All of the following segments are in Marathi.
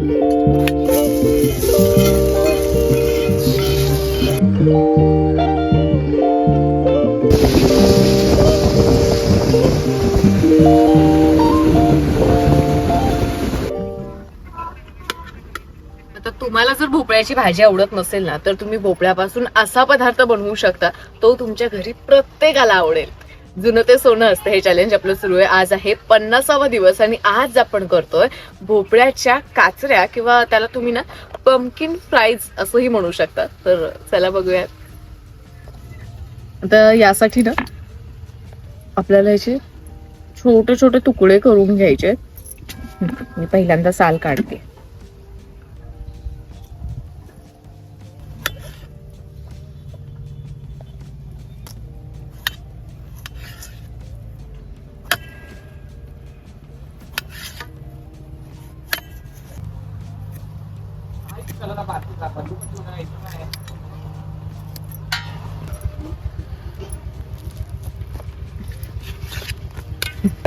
आता तुम्हाला जर भोपळ्याची भाजी आवडत नसेल ना तर तुम्ही भोपळ्यापासून असा पदार्थ बनवू शकता तो तुमच्या घरी प्रत्येकाला आवडेल. जुनं ते सोनं असतं हे चॅलेंज आपलं सुरू आहे. आज आहे पन्नासावा दिवस आणि आज आपण करतोय भोपळ्याच्या काचऱ्या किंवा त्याला तुम्ही ना पम्पकिन फ्राईज असंही म्हणू शकता. तर चला बघूया. तर यासाठी ना आपल्याला याचे छोटे छोटे तुकडे करून घ्यायचे मी पहिल्यांदा साल काढते.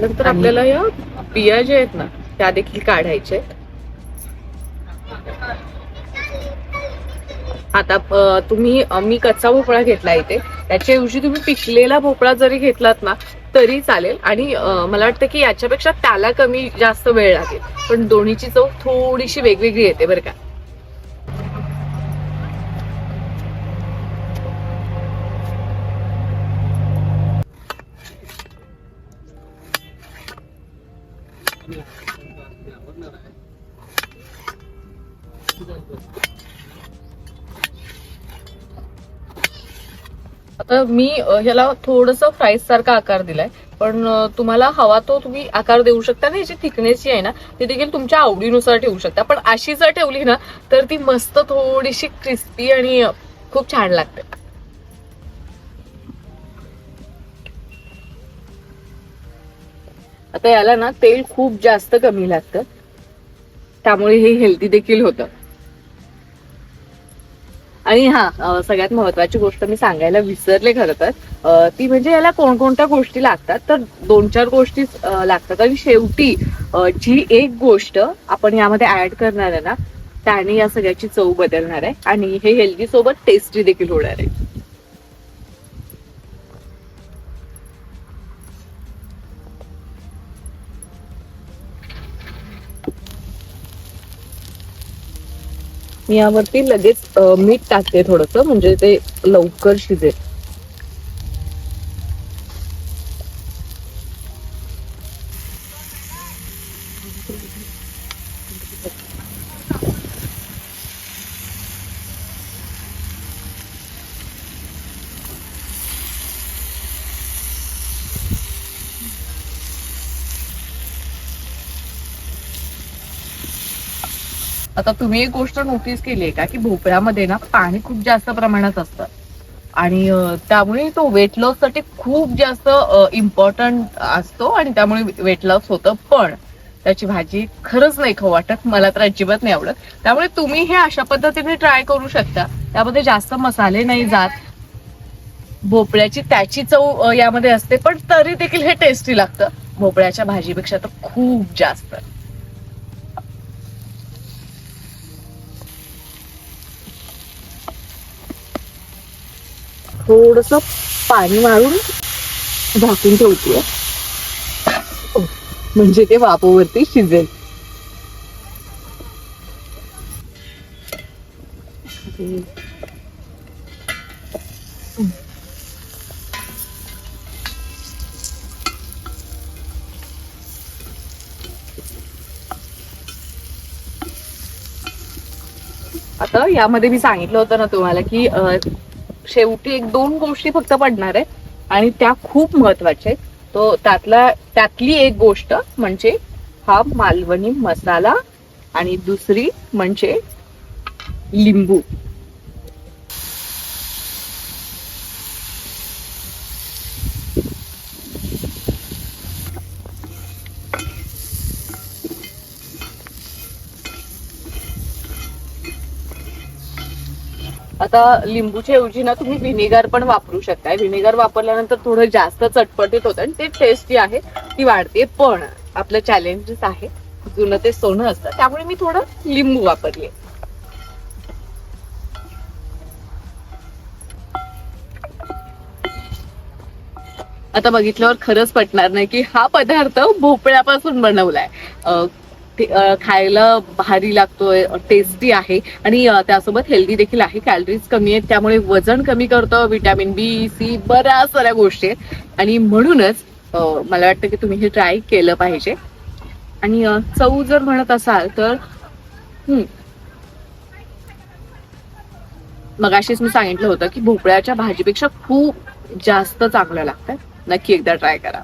नंतर आपल्याला या बिया ज्या आहेत ना त्या देखील काढायच्या आहेत. आता तुम्ही मी कच्चा भोपळा घेतला इथे. त्याच्याऐवजी तुम्ही पिकलेला भोपळा जरी घेतलात ना तरी चालेल. आणि मला वाटतं की याच्यापेक्षा त्याला कमी जास्त वेळ लागेल. पण दोन्हीची चव थोडीशी वेगवेगळी येते बरं का. आता मी ह्याला थोडस फ्राईज सारखा आकार दिलाय. पण तुम्हाला हवा तो तुम्ही आकार देऊ शकता ना याची थिकनेस जी आहे ना ती देखील तुमच्या आवडीनुसार ठेवू शकता. पण अशी जर ठेवली ना तर ती मस्त थोडीशी क्रिस्पी आणि खूप छान लागते. आता याला ना तेल खूप जास्त कमी लागतं. त्यामुळे हे हेल्दी देखील होतं. आणि हा सगळ्यात महत्वाची गोष्ट मी सांगायला विसरले खरं तर. ती म्हणजे याला कोणकोणत्या गोष्टी लागतात? तर दोन चार गोष्टी लागतात. आणि शेवटी जी एक गोष्ट आपण यामध्ये ऍड करणार आहे ना त्याने या सगळ्याची चव बदलणार आहे. आणि हे हेल्दी सोबत टेस्टी देखील होणार आहे. मी यावरती लगेच मीठ टाकते थोडस म्हणजे ते लवकर शिजेल. आता तुम्ही एक गोष्ट नोटीस केली आहे का की भोपळ्यामध्ये ना पाणी खूप जास्त प्रमाणात असतं. आणि त्यामुळे तो वेट लॉससाठी खूप जास्त इम्पॉर्टंट असतो आणि त्यामुळे वेट लॉस होतं. पण त्याची भाजी खरंच नाही खाऊ वाटत मला तर अजिबात नाही आवडत. त्यामुळे तुम्ही हे अशा पद्धतीने ट्राय करू शकता. त्यामध्ये जास्त मसाले नाही जात. भोपळ्याची त्याची चव यामध्ये असते पण तरी देखील हे टेस्टी लागतं. भोपळ्याच्या भाजीपेक्षा तर खूप जास्त. थोडस पाणी मारून झाकून ठेवते म्हणजे ते वाफेवरती शिजेल. आता यामध्ये मी सांगितलं होतं ना तुम्हाला की अं, शेवटी एक दोन गोष्टी फक्त पडणार आहे आणि त्या खूप महत्त्वाच्या आहेत. तो त्यातला त्यातली एक गोष्ट म्हणजे हा मालवणी मसाला आणि दुसरी म्हणजे लिंबू. आता लिंबूच्या ऐवजी ना तुम्ही व्हिनेगर पण वापरू शकताय. व्हिनेगर वापरल्यानंतर थोडं जास्त चटपटीत होतं आणि ते जी आहे ती वाढते. पण आपलं चॅलेंजेस आहे जुनं ते सोनं असतं त्यामुळे मी थोडं लिंबू वापरले. आता बघितल्यावर खरंच पटणार नाही की हा पदार्थ भोपळ्यापासून बनवलाय. खायला भारी लागतोय टेस्टी आहे. आणि त्यासोबत हेल्दी देखील आहे. कॅलरीज कमी आहेत त्यामुळे वजन कमी करतं विटॅमिन बी सी बऱ्याच साऱ्या गोष्टी आहेत. आणि म्हणूनच मला वाटतं की तुम्ही हे ट्राय केलं पाहिजे. आणि चव जर म्हणत असाल तर हम्म, मगाशीच मी सांगितलं होतं की भोपळ्याच्या भाजीपेक्षा खूप जास्त चांगलं लागतं. नक्की एकदा ट्राय करा.